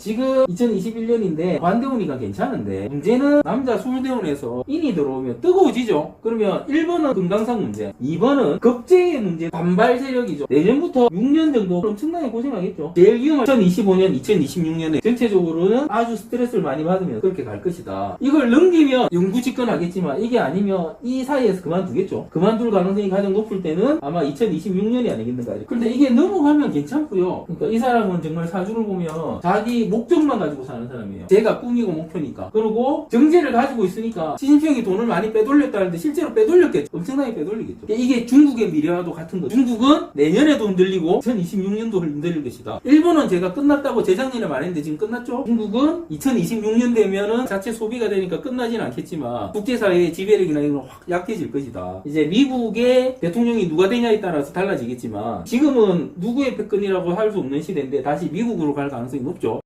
지금 2021년인데 관대우니까 괜찮은데 문제는 남자 서울대원에서 인이 들어오면 뜨거워지죠. 그러면 1번은 금강산 문제, 2번은 급제의 문제, 반발 세력이죠. 내년부터 6년 정도 엄청나게 고생하겠죠. 제일 위험한 2025년, 2026년에 전체적으로는 아주 스트레스를 많이 받으면 그렇게 갈 것이다. 이걸 넘기면 영구 집권하겠지만 이게 아니면 이 사이에서 그만두겠죠. 그만둘 가능성이 가장 높을 때는 아마 2026년이 아니겠는가. 그런데 이게 넘어가면 괜찮고요. 그러니까 이 사람은 정말 사주를 보면 자기 목적만 가지고 사는 사람이에요. 제가 꿈이고 목표니까. 그리고 정제를 가지고 있으니까 시진핑이 돈을 많이 빼돌렸다는데 실제로 빼돌렸겠죠. 엄청나게 빼돌리겠죠. 이게 중국의 미래와도 같은 거죠. 중국은 내년에도 흔들리고 2026년도 흔들릴 것이다. 일본은 제가 끝났다고 재작년에 말했는데 지금 끝났죠. 중국은 2026년 되면은 자체 소비가 되니까 끝나진 않겠지만 국제사회의 지배력이나 이런 건확 약해질 것이다. 이제 미국의 대통령이 누가 되냐에 따라서 달라지겠지만 지금은 누구의 패권이라고 할 수 없는 시대인데 다시 미국으로 갈 가능성이 높죠.